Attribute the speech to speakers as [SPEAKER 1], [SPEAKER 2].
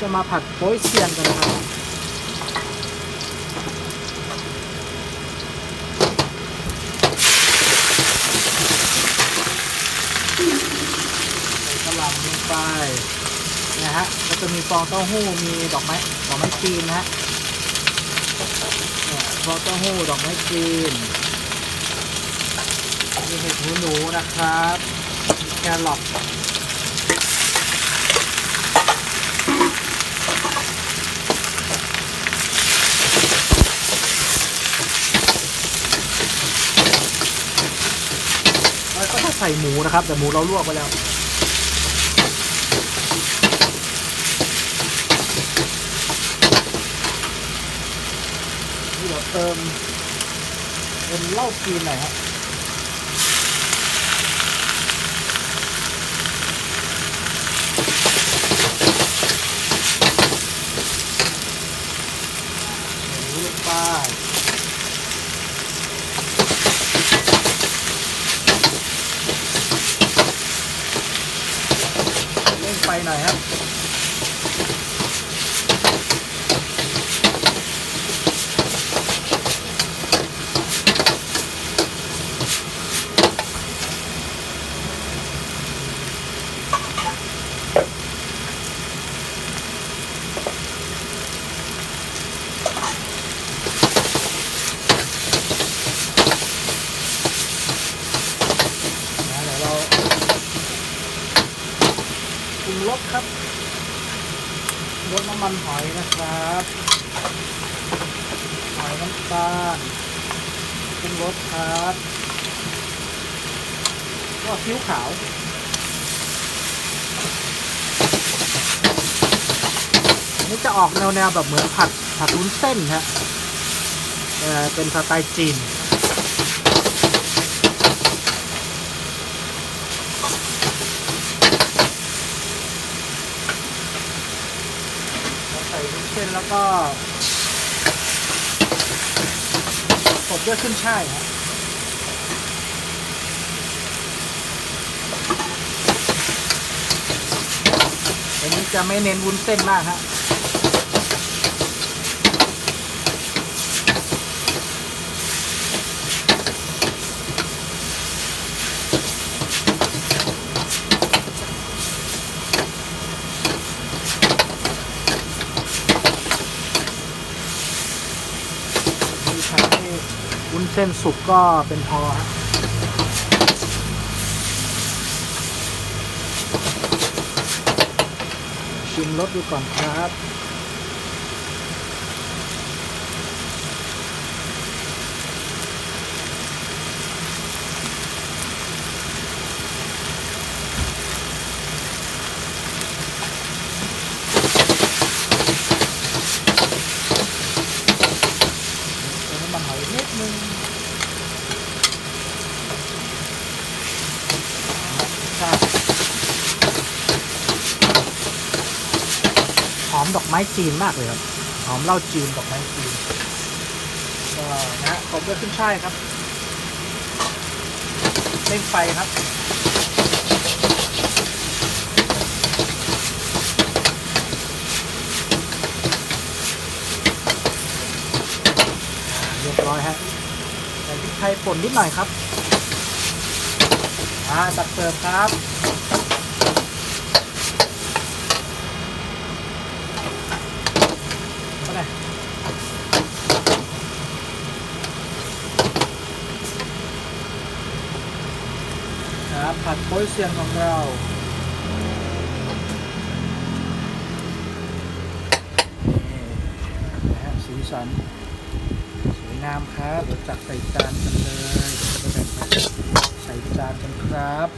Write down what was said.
[SPEAKER 1] จะมาผัดโป๊ยเซียนกันนะครับใส่กระหล่ำลงไปนะฮะก็จะมีฟองเต้าหู้มีดอกไม้ดอกไม้จีนนะฮะเนี่ยฟองเต้าหู้ดอกไม้จีนมีเห็ดหูหนูนะครับแครอท แล้วก็จะใส่หมูนะครับ แต่หมูเราลวกไปแล้วนี่เดี๋ยวเติมเป็นเหล้าจีนหน่อยครับหมูลงไป เร่งไฟหน่อย ครับ นะเดี๋ยวเรา ปรุงรสครับรสน้ำมันหอยนะครับหอยน้ำตาลปรุงรสครับก็ซีอิ๊วขาวนนี้จะออกแนวแนวๆแบบเหมือนผัดผัดวุ้นเส้นฮะเอ่อเป็นสไตล์จีน เราใส่ วุ้นเส้นแล้วก็กบด้วยขึ้นช่ายครับอันนี้จะไม่เน้นวุ้นเส้นมากฮะมีใช้ให้ วุ้นเส้นสุกก็เป็นพอครับชิมรสดูก่อนครับ เติมน้ำมันหอยนิดนึงครับหอ มดอกไม้จีนมากเลยครับหอมเหล้าจีนดอกไม้จีนก็นะฮะขอบด้วยขึ้นช่ายครับเร่งไฟครับเรียบร้อยฮะใส่พริกไทยป่นนิดหน่อยครับอ่าตัดเสิร์ฟครับเข้าไป ครับ ผัดโป๊ยเซียนของเรานี่นะฮะสีสัน สวยงามครับเดี๋ยวจัดใส่จานกันเลยจะแบ่งใส่จานกันครับ